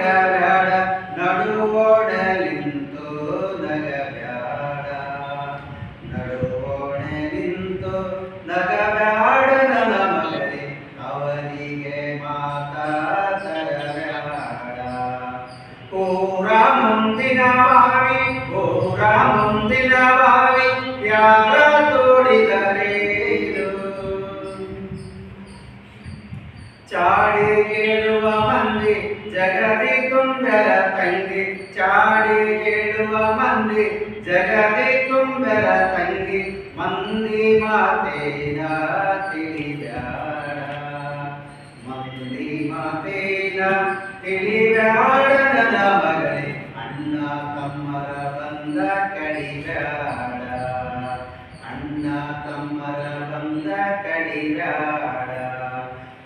ಬಿಡಬೇಡ ನಡುವೋಡಲಿಂತು ನಗಬ್ಯಾಡ. ನಡುವೋಣೆ ನಿಂತು ನಗಬ್ಯಾಡ ನನ್ನ ಮಗನೇ ಅವರಿಗೆ ಮಾತಾಡಬೇಡ ಊರ ಮುಂದಿನ ಬಾವಿ, ಊರ ಮುಂದಿನ ಬಾವಿ, ಯಾರ ತೋಡಿದರೆ ಚಾಡಿ ಕೇಳುವ ತಂಗಿ ಚಾಡಿ ಕೇಳುವ ಮಂದಿ ಜಗದಿ ತುಂಬರ ತಂಗಿ ಮಂದಿ ಮಾತೇನ ತಿಳಿದಾಡ ಮಂದಿ ಮಾತೇನ ತಿಳಿದಾಡ ನನ್ನ ಮಗಳೇ ಅಣ್ಣ ತಮ್ಮರ ಬಂದ ಕಡಿದಾಡ ಅಣ್ಣ ತಮ್ಮರ ಬಂದ ಕಡಿದಾಡ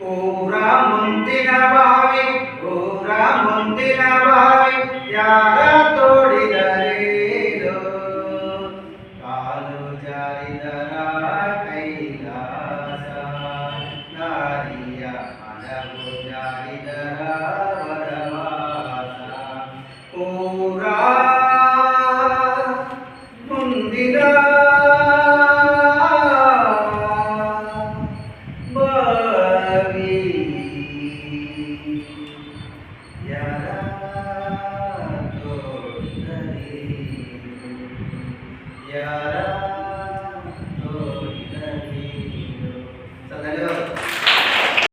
ಊರ ಮುಂದಿನ ಬಾವಿ ಊರ ಮುಂದಿನ ಬಾವಿ ಯಾರ ತೋಡಿದರೇನು ಕಾಲು ಜಾರಿದರ ಕೈಲಾಸ ನಾರಿಯ ಮನವು ಜಾರಿದರ ವನವಾಸ ಊರ ಮುಂದಿನ Yeah.